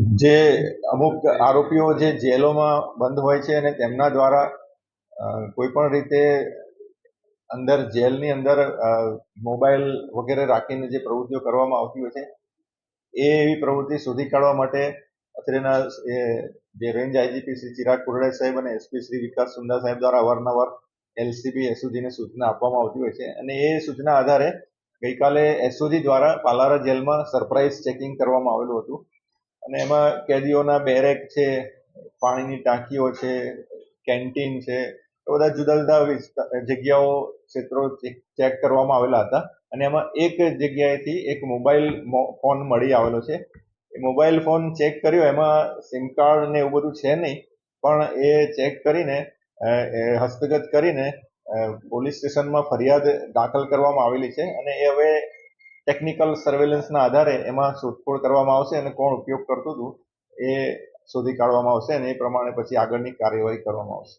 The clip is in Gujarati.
જે અમુક આરોપીઓ જે જેલોમાં બંધ હોય છે અને તેમના દ્વારા કોઈ પણ રીતે અંદર જેલની અંદર મોબાઈલ વગેરે રાખીને જે પ્રવૃત્તિઓ કરવામાં આવતી હોય છે, એ એવી પ્રવૃત્તિ શોધી કાઢવા માટે અત્રેના જે રેન્જ આઈજીપી શ્રી ચિરાગ કુરડે સાહેબ અને એસપી શ્રી વિકાસ સુંદર સાહેબ દ્વારા અવારનવાર એલસીબી, એસઓજીને સૂચના આપવામાં આવતી હોય છે અને એ સૂચના આધારે ગઈકાલે એસઓજી દ્વારા પાલારા જેલમાં સરપ્રાઇઝ ચેકિંગ કરવામાં આવેલું હતું. અને એમાં કેદીઓના બેરેક છે, પાણીની ટાંકીઓ છે, કેન્ટીન છે, એ બધા જુદા જુદા જગ્યાઓ ક્ષેત્રો ચેક- કરવામાં આવેલા હતા. અને એમાં એક જગ્યાએથી એક મોબાઈલ ફોન મળી આવેલો છે. એ મોબાઈલ ફોન ચેક કર્યો, એમાં સિમ કાર્ડ ને એવું બધું છે નહીં, પણ એ ચેક કરીને હસ્તગત કરીને પોલીસ સ્ટેશનમાં ફરિયાદ દાખલ કરવામાં આવેલી છે. અને એ હવે ટેકનિકલ સર્વેલન્સના આધારે એમાં શોધખોળ કરવામાં આવશે અને કોણ ઉપયોગ કરતું હતું એ શોધી કાઢવામાં આવશે અને એ પ્રમાણે પછી આગળની કાર્યવાહી કરવામાં આવશે.